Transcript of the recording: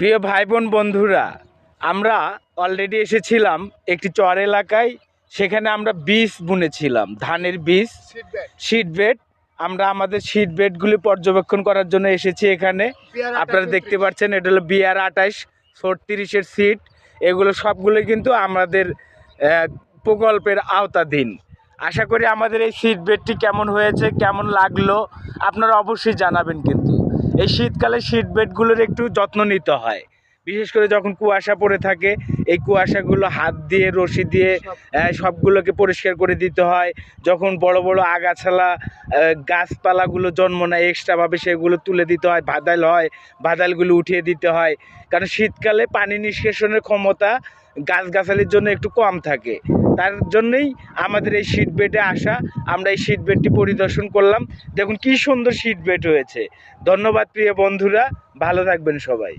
প্রিয় ভাই বোন বন্ধুরা আমরা অলরেডি এসেছিলাম একটি চর এলাকায় সেখানে আমরা বীজ বুনেছিলাম ধানের বীজ শীট বেড আমরা আমাদের শীট বেডগুলি পর্যবেক্ষণ করার জন্য এসেছি এখানে। আপনারা দেখতে পাচ্ছেন এটা হলো বিআর আঠাইশ ছত্রিশের সিট এগুলো সবগুলো কিন্তু আমাদের প্রকল্পের আওতাধীন। আশা করি আমাদের এই সিট বেডটি কেমন হয়েছে কেমন লাগল আপনারা অবশ্যই জানাবেন কিন্তু। এই শীতকালে সিট বেডগুলোর একটু যত্ন নিতে হয়। বিশেষ করে যখন কুয়াশা পড়ে থাকে এই কুয়াশাগুলো হাত দিয়ে রশি দিয়ে সবগুলোকে পরিষ্কার করে দিতে হয়। যখন বড় বড় আগাছালা গাছপালাগুলো জন্ম নেয় এক্সট্রাভাবে সেগুলো তুলে দিতে হয় বাদাল হয় বাদালগুলো উঠিয়ে দিতে হয়। কারণ শীতকালে পানি নিষ্কাশনের ক্ষমতা গাছগাছালির জন্য একটু কম থাকে। তার জন্যেই আমাদের এই শীত বেডে আসা, আমরা এই শীত বেডটি পরিদর্শন করলাম। দেখুন কি সুন্দর শীত বেড হয়েছে। ধন্যবাদ প্রিয় বন্ধুরা, ভালো থাকবেন সবাই।